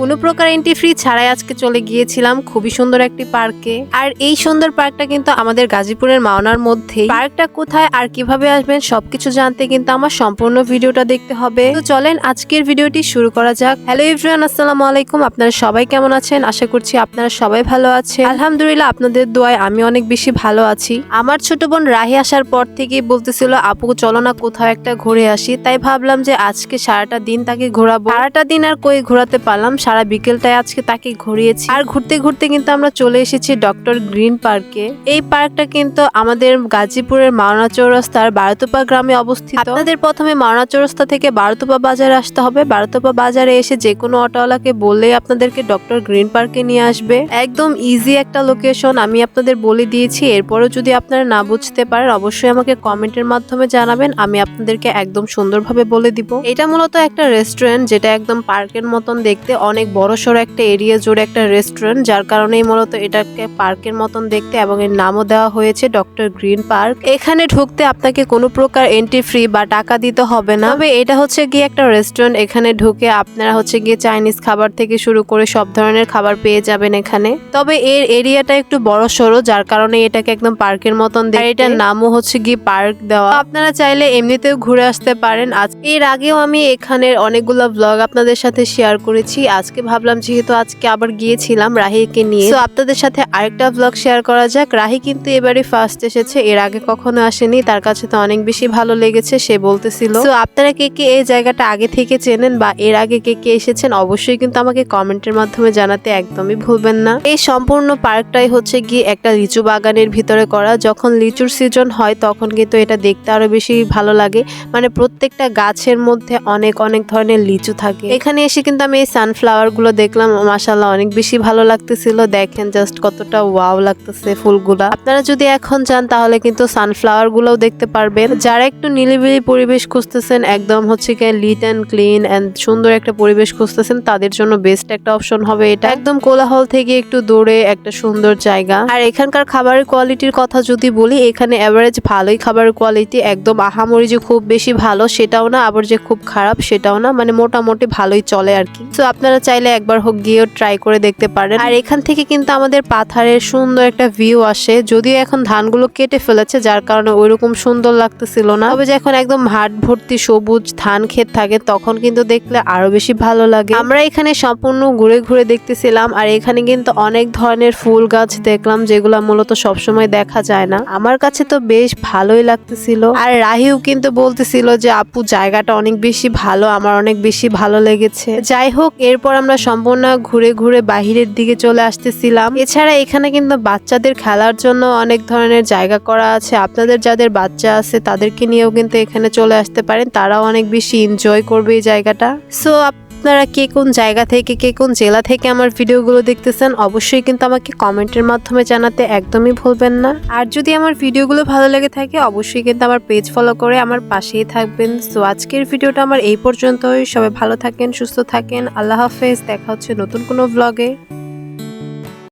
কোনো প্রকার entry free ছাড়াই আজকে চলে গিয়েছিলাম খুবই সুন্দর একটি পার্কে। আর এই সুন্দর পার্কটা কিন্তু আমাদের গাজীপুরের মাওনার মধ্যে পার্কটা কোথায় আর কীভাবে আসবেন সবকিছু জানতে কিন্তু আমার সম্পূর্ণ ভিডিওটা দেখতে হবে। তো চলেন আজকের ভিডিওটি শুরু করা যাক। হ্যালো এভরিওয়ান আসসালামু আলাইকুম। আপনারা সবাই কেমন আছেন? আশা করছি আপনারা সবাই ভালো আছেন। আলহামদুলিল্লাহ, আপনাদের দোয়ায় আমি অনেক বেশি ভালো আছি। আমার ছোট বোন রাহি আসার পর থেকেই বলতেছিল, আপু, চলো না কোথাও একটা ঘুরে আসি। তাই ভাবলাম যে আজকে সারাটা দিন তাকে ঘোরাবো। সারাটা দিন আর কই ঘোরাতে পারলাম? সারা বিকেলটায় আজকে তাকে ঘুরিয়েছি। আর ঘুরতে ঘুরতে কিন্তু আমরা চলে এসেছি ডক্টর গ্রিন পার্কে। এই পার্কটা কিন্তু আমাদের গাজীপুরের মাওনা চৌরাস্তার বারোতোপা গ্রামে অবস্থিত। আপনাদের প্রথমে মাওনা চৌরাস্তা থেকে বারোতোপা বাজারে আসতে হবে। বারোতোপা বাজারে এসে যে কোনো অটোওয়ালাকে বললেই আপনাদেরকে ডক্টর গ্রিন পার্কে নিয়ে আসবে। একদম ইজি একটা লোকেশন আমি আপনাদের বলে দিয়েছি। এরপরেও যদি আপনারা না বুঝতে পারেন, অবশ্যই আমাকে কমেন্টের মাধ্যমে জানাবেন। আমি আপনাদেরকে একদম সুন্দরভাবে বলে দিব। এটা মূলত একটা রেস্টুরেন্ট যেটা একদম পার্কের মতন দেখতে অনেক বড় সড়ো একটা এরিয়া জুড়ে একটা রেস্টুরেন্ট যার কারণেই মূলত এটাকে পার্কের মতন দেখতে এবং এর নামও দেওয়া হয়েছে ডক্টর গ্রিন পার্ক এখানে ঢুকতে আপনাকে কোনো প্রকার এন্ট্রি ফ্রি বা টাকা দিতে হবে না। তবে এটা হচ্ছে গিয়ে একটা রেস্টুরেন্ট এখানে ঢুকে আপনারা হচ্ছে গিয়ে চাইনিজ খাবার থেকে শুরু করে সব ধরনের খাবার পেয়ে যাবেন এখানে। তবে এর এরিয়াটা একটু বড় সড়ো, যার কারণে এটাকে একদম পার্কের মতন আর এটার নামও হচ্ছে গিয়ে পার্ক দেওয়া। আপনারা চাইলে এমনিতেও ঘুরে আসতে পারেন। আজ এর আগেও আমি এখানের অনেকগুলো ব্লগ আপনাদের সাথে শেয়ার করেছি। আজকে ভাবলাম, যেহেতু আজকে আবার গিয়েছিলাম রাহিকে নিয়ে। তো আপনাদের সাথে আরেকটা ব্লগ শেয়ার করা যাক। রাহি কিন্তু এবারে ফার্স্ট এসেছে, এর আগে কখনো আসেনি, তার কাছে তো অনেক বেশি ভালো লেগেছে, সে বলতেছিল। তো আপনারা কে কে এই জায়গাটা আগে থেকে চেনেন বা এর আগে কে কে এসেছেন, অবশ্যই কিন্তু আমাকে কমেন্টের মাধ্যমে জানাতে একদমই ভুলবেন না। এই সম্পূর্ণ পার্কটাই হচ্ছে গিয়ে একটা লিচু বাগানের ভিতরে করা। যখন লিচুর সিজন হয়, তখন কিন্তু এটা দেখতে আরও বেশি ভালো লাগে। মানে প্রত্যেকটা গাছের মধ্যে অনেক অনেক ধরনের লিচু থাকে। এখানে এসে কিন্তু আমি এই সানফ্লাওয়ার গুলো দেখলাম মাসাল্লাহ অনেক বেশি ভালো লাগতেছিল। দেখেন জাস্ট কতটা ওয়াও লাগতেছে ফুলগুলা। আপনারা যদি এখন যান তাহলে কিন্তু সানফ্লাওয়ার গুলোও দেখতে পারবেন। যারা একটু নিলিবিলি পরিবেশ খুঁজতেছেন, একদম হচ্ছে কি লিট অ্যান্ড ক্লিন অ্যান্ড সুন্দর একটা পরিবেশ খুঁজতেছেন, তাদের জন্য বেস্ট একটা অপশন হবে এটা। একদম কোলাহল থেকে একটু দূরে একটা সুন্দর জায়গা। আর এখানকার খাবারের কোয়ালিটির কথা যদি বলি, এখানে অ্যাভারেজ ভালোই খাবারের কোয়ালিটি একদম আহামরি যে খুব বেশি ভালো, সেটাও না, আবার যে খুব খারাপ, সেটাও না মানে মোটামুটি ভালোই চলে আর কি। তো আপনারা চাইলে একবার হোক গিয়েও ট্রাই করে দেখতে পারেন। আর এখান থেকে কিন্তু আমাদের পাথারের সুন্দর একটা ভিউ আসে। যদিও এখন ধানগুলো কেটে ফেলেছে, যার কারণে ওইরকম সুন্দর লাগতেছিল না। তবে যখন একদম হাট ভর্তি সবুজ ধান ক্ষেত থাকে, তখন কিন্তু দেখলে আরও বেশি ভালো লাগে। আমরা এখানে সম্পূর্ণ ঘুরে ঘুরে দেখতেছিলাম, আর এখানে কিন্তু অনেক ধরনের ফুল গাছ দেখলাম, যেগুলো মূলত সবসময় দেখা যায় না। আমার কাছে তো বেশ ভালোই লাগতেছিল। আর রাহিও কিন্তু বলতেছিল যে, আপু, জায়গাটা অনেক বেশি ভালো, আমার অনেক বেশি ভালো লেগেছে। যাই হোক, এরপর আমরা সম্পূর্ণ ঘুরে ঘুরে বাহিরের দিকে চলে আসতেছিলাম। এছাড়া এখানে কিন্তু বাচ্চাদের খেলার জন্য অনেক ধরনের জায়গা করা আছে। আপনাদের যাদের বাচ্চা আছে, তাদেরকে নিয়েও কিন্তু এখানে চলে আসতে পারেন। তারাও অনেক বেশি এনজয় করবে এই জায়গাটা। সো আপনারা কে কোন জায়গা থেকে, কে কোন জেলা থেকে আমার ভিডিওগুলো দেখতেছেন, অবশ্যই কিন্তু আমাকে কমেন্টের মাধ্যমে জানাতে একদমই ভুলবেন না। আর যদি আমার ভিডিওগুলো ভালো লেগে থাকে, অবশ্যই কিন্তু আমার পেজ ফলো করে আমার পাশেই থাকবেন। সো আজকের ভিডিওটা আমার এই পর্যন্তই। সবাই ভালো থাকেন, সুস্থ থাকেন। আল্লাহ হাফেজ। দেখা হচ্ছে নতুন কোনো ব্লগে